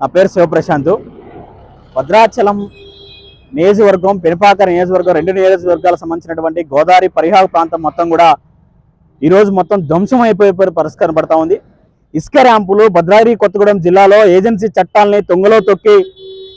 నా పేరు శివప్రశాంత్. భద్రాచలం నియోజకవర్గం పెనుపాక నియోజకవర్గం రెండు నియోజకవర్గాలకు సంబంధించినటువంటి గోదావరి పరిహార ప్రాంతం మొత్తం కూడా ఈరోజు మొత్తం ధ్వంసం అయిపోయే పరిష్కారం పడతా ఉంది. ఇసుక ర్యాంపులు భద్రాద్రి కొత్తగూడెం జిల్లాలో ఏజెన్సీ చట్టాలని తొంగలో తొక్కి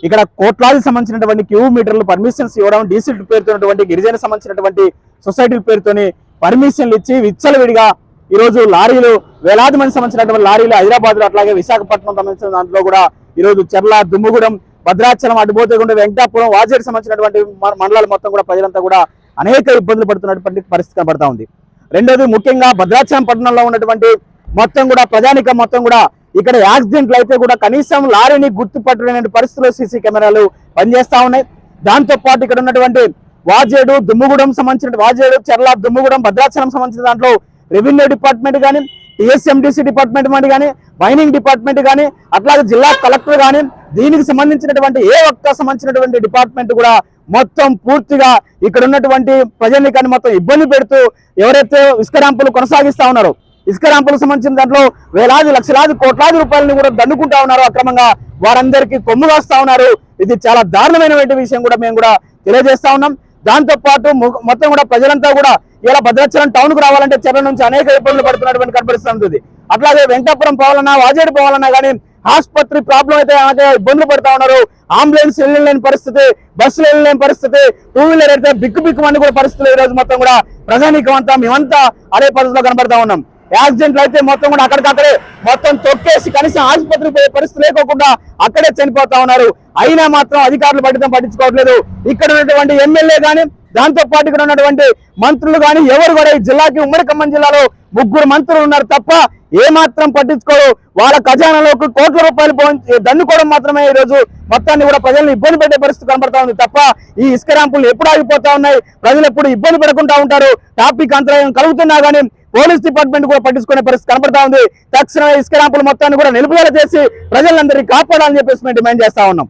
ఇక్కడ కోట్లాది సంబంధించినటువంటి క్యూ మీటర్లు పర్మిషన్స్ ఇవ్వడం డీసీ పేరుతోనటువంటి గిరిజన సంబంధించినటువంటి సొసైటీల పేరుతోని పర్మిషన్లు ఇచ్చి విచ్చలవిడిగా ఈరోజు లారీలు వేలాది మంది సంబంధించినటువంటి లారీలు హైదరాబాద్లో అట్లాగే విశాఖపట్నం సంబంధించిన దాంట్లో కూడా ఈరోజు చెర్ల దుమ్ముగూడెం భద్రాచలం అడ్డుపోతేకుండా వెంకటాపురం వాజేడు సంబంధించినటువంటి మ- మండలాలు మొత్తం కూడా ప్రజలంతా కూడా అనేక ఇబ్బందులు పడుతున్నటువంటి పరిస్థితి కనబడతా ఉంది. రెండోది ముఖ్యంగా భద్రాచలం పట్టణంలో ఉన్నటువంటి మొత్తం కూడా ప్రజానికం మొత్తం కూడా ఇక్కడ యాక్సిడెంట్లు అయితే కూడా కనీసం లారీని గుర్తుపట్టలేని పరిస్థితుల్లో సీసీ కెమెరాలు పనిచేస్తా ఉన్నాయి. దాంతో పాటు ఇక్కడ ఉన్నటువంటి వాజేడు దుమ్ముగూడెం సంబంధించిన వాజేడు చెర్ల దుమ్ముగూడెం భద్రాచలం సంబంధించిన దాంట్లో రెవెన్యూ డిపార్ట్మెంట్ కానీ టీఎస్ఎండిసి డిపార్ట్మెంట్ కానీ మైనింగ్ డిపార్ట్మెంట్ కానీ అట్లాగే జిల్లా కలెక్టర్ కానీ దీనికి సంబంధించినటువంటి ఏ ఒక్క సంబంధించినటువంటి డిపార్ట్మెంట్ కూడా మొత్తం పూర్తిగా ఇక్కడ ఉన్నటువంటి ప్రజల్ని కానీ మొత్తం ఇబ్బంది పెడుతూ ఎవరైతే ఇసుక ర్యాంపులు కొనసాగిస్తా ఉన్నారో ఇసుక ర్యాంపులకు సంబంధించిన దాంట్లో వేలాది లక్షలాది కోట్లాది రూపాయలని కూడా దండుకుంటా ఉన్నారు అక్రమంగా వారందరికీ కొమ్ము కాస్తా ఉన్నారు. ఇది చాలా దారుణమైనటువంటి విషయం కూడా మేము కూడా తెలియజేస్తా ఉన్నాం. దాంతో పాటు మొత్తం కూడా ప్రజలంతా కూడా ఇలా భద్రాచలం టౌన్కు రావాలంటే చెర్ల నుంచి అనేక ఇబ్బందులు పడుతున్నటువంటి కనబడుతుంది అట్లాగే వెంకటాపురం పోవాలన్నా వాజేడు పోవాలన్నా కానీ ఆసుపత్రి ప్రాబ్లం అయితే అలాగే ఇబ్బందులు పడతా ఉన్నారు. అంబులెన్స్ వెళ్ళలేని పరిస్థితి బస్సులు వెళ్ళలేని పరిస్థితి టూ వీలర్ అయితే బిక్కు బిక్కు మంది కూడా పరిస్థితులు ఈ రోజు మొత్తం కూడా ప్రజానీకం అంతా మేమంతా అదే పరిస్థితిలో కనబడతా ఉన్నాం. యాక్సిడెంట్లు అయితే మొత్తం కూడా అక్కడికక్కడే మొత్తం తొక్కేసి కనీసం ఆసుపత్రికి పోయే పరిస్థితి లేకోకుండా అక్కడే చనిపోతా ఉన్నారు. అయినా మాత్రం అధికారులు పట్టితం పట్టించుకోవట్లేదు. ఇక్కడ ఉన్నటువంటి ఎమ్మెల్యే కానీ దాంతో పాటు ఇక్కడ ఉన్నటువంటి మంత్రులు గాని ఎవరు కూడా ఈ జిల్లాకి ఉమ్మడి ఖమ్మం జిల్లాలో ముగ్గురు మంత్రులు ఉన్నారు తప్ప ఏ మాత్రం పట్టించుకోరు. వాళ్ళ ఖజానాలోకి కోట్ల రూపాయలు దన్నుకోవడం మాత్రమే ఈ రోజు మొత్తాన్ని కూడా ప్రజలను ఇబ్బంది పెట్టే పరిస్థితి కనబడతా ఉంది తప్ప ఈ ఇసుక ర్యాంపులు ఎప్పుడు ఆగిపోతా ఉన్నాయి? ప్రజలు ఎప్పుడు ఇబ్బంది పడకుండా ఉంటారు? ట్రాఫిక్ అంతరాయం కలుగుతున్నా కానీ పోలీస్ డిపార్ట్మెంట్ కూడా పట్టించుకునే పరిస్థితి కనబడతా ఉంది. తక్షణమే ఇసుక ర్యాంపులు మొత్తాన్ని కూడా నిలుపుదల చేసి ప్రజలందరినీ కాపాడాలని చెప్పేసి మేము డిమాండ్ చేస్తా ఉన్నాం.